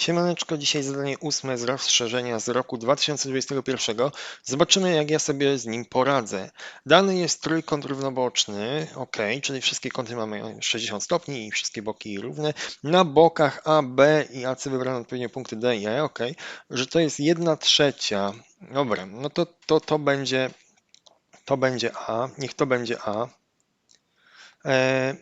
Siemaneczko, dzisiaj zadanie ósme z rozszerzenia z roku 2021. Zobaczymy, jak ja sobie z nim poradzę. Dany jest trójkąt równoboczny, ok, czyli wszystkie kąty mamy 60 stopni i wszystkie boki równe. Na bokach A, B i AC wybrano odpowiednio punkty D i E, ok, że to jest 1 trzecia. Dobra, no to, to, to będzie to będzie A, niech to będzie A. E,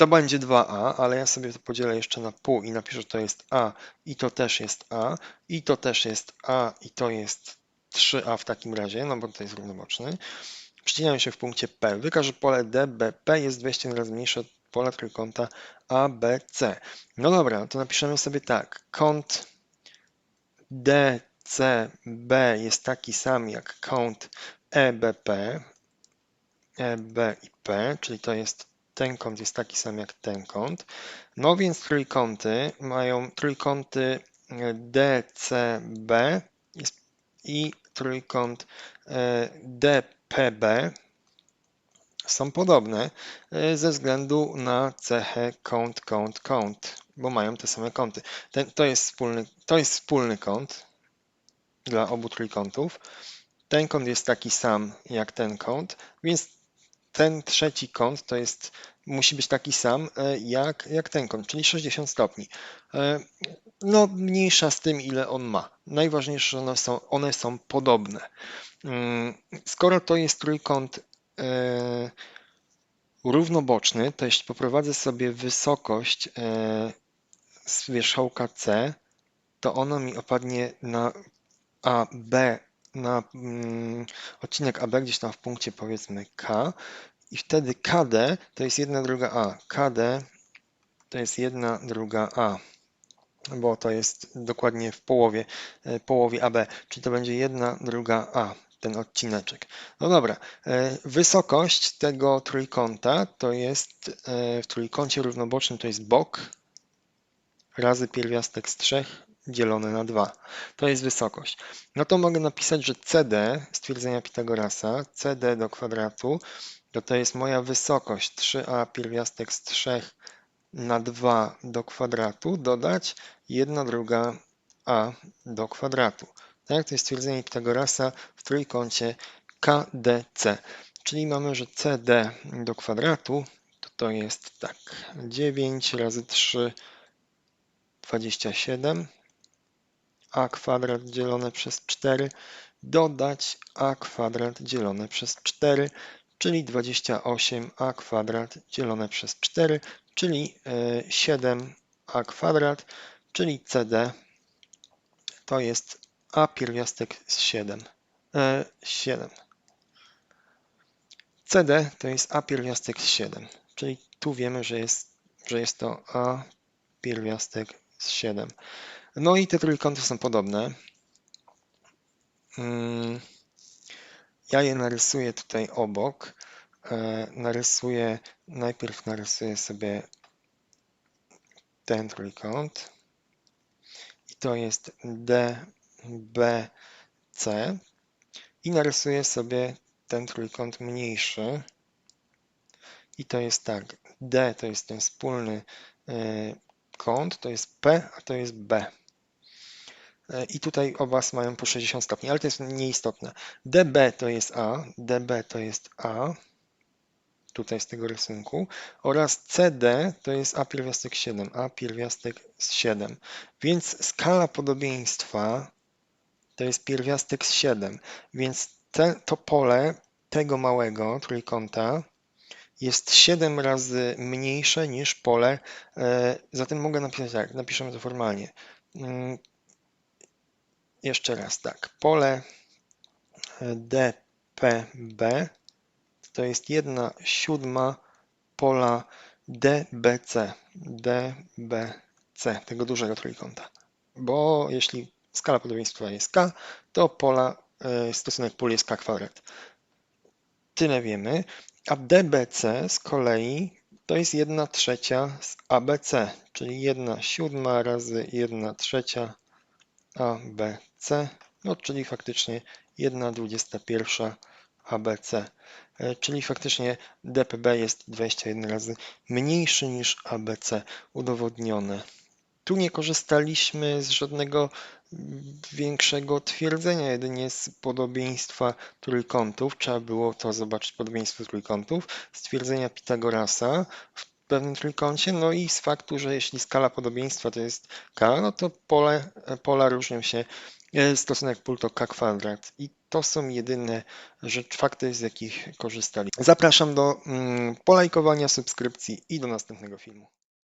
to będzie 2a, ale ja sobie to podzielę jeszcze na pół i napiszę, że to jest a i to też jest a i to też jest a i to jest 3a w takim razie, no bo to jest równoboczny. Przycinają się w punkcie P. Wykaż, że pole DBP jest 200 razy mniejsze od pola trójkąta ABC. No dobra, to napiszemy sobie tak. Kąt DCB jest taki sam jak kąt EBP, EB i P, czyli to jest ten kąt jest taki sam jak ten kąt. No więc trójkąty mają trójkąty e, DCB i trójkąt e, DPB są podobne e, ze względu na cechę kąt, kąt, kąt, bo mają te same kąty. Ten, to, jest wspólny, to jest wspólny kąt dla obu trójkątów. Ten kąt jest taki sam jak ten kąt, więc ten trzeci kąt to jest, musi być taki sam e, jak, jak ten kąt, czyli 60 stopni. E, no, mniejsza z tym, ile on ma. Najważniejsze, że one są, one są podobne. Mm, skoro to jest trójkąt e, równoboczny, to jeśli poprowadzę sobie wysokość z wierzchołka C, to ono mi opadnie na AB na mm, odcinek AB gdzieś tam w punkcie powiedzmy K i wtedy KD to jest jedna druga A. KD to jest jedna druga A, bo to jest dokładnie w połowie, e, połowie AB, czyli to będzie jedna druga A ten odcineczek. No dobra, e, wysokość tego trójkąta to jest e, w trójkącie równobocznym to jest bok razy pierwiastek z trzech dzielone na 2. To jest wysokość. No to mogę napisać, że CD stwierdzenia Pitagorasa, CD do kwadratu, to to jest moja wysokość 3a pierwiastek z 3 na 2 do kwadratu, dodać 1 druga a do kwadratu. Tak, to jest stwierdzenie Pitagorasa w trójkącie KDC. Czyli mamy, że CD do kwadratu to, to jest tak 9 razy 3 27 a kwadrat dzielone przez 4 dodać a kwadrat dzielone przez 4, czyli 28a kwadrat dzielone przez 4, czyli 7a e, kwadrat, czyli CD to jest a pierwiastek z 7. 7. CD to jest a pierwiastek z 7, czyli tu wiemy, że jest, że jest to a pierwiastek z 7. No i te trójkąty są podobne. Mm, ja je narysuję tutaj obok. E, narysuję, najpierw narysuję sobie ten trójkąt. I to jest DBC. I narysuję sobie ten trójkąt mniejszy. I to jest tak, D to jest ten wspólny e, kąt, to jest P, a to jest B. E, I tutaj oba mają po 60 stopni, ale to jest nieistotne. dB to jest A, dB to jest A, tutaj z tego rysunku, oraz CD to jest A pierwiastek 7, A pierwiastek 7. Więc skala podobieństwa to jest pierwiastek z 7, więc te, to pole tego małego trójkąta jest 7 razy mniejsze niż pole, e, zatem mogę napisać tak, napiszemy to formalnie. Jeszcze raz tak, pole DPB to jest 1 siódma pola DBC, DBC, tego dużego trójkąta. Bo jeśli skala podobieństwa jest K, to pola, e, stosunek pól jest K kwadrat. Tyle wiemy. A DBC z kolei to jest 1 trzecia z ABC, czyli 1 siódma razy 1 trzecia ABC, no czyli faktycznie 1 21 ABC, e, czyli faktycznie DPB jest 21 razy mniejszy niż ABC udowodnione. Tu nie korzystaliśmy z żadnego większego twierdzenia, jedynie z podobieństwa trójkątów. Trzeba było to zobaczyć podobieństwo trójkątów, stwierdzenia Pitagorasa w pewnym trójkącie, no i z faktu, że jeśli skala podobieństwa to jest k, no to pole, pola różnią się, e, stosunek pól to k kwadrat. I to są jedyne rzecz, fakty, z jakich korzystali. Zapraszam do mm, polajkowania, subskrypcji i do następnego filmu.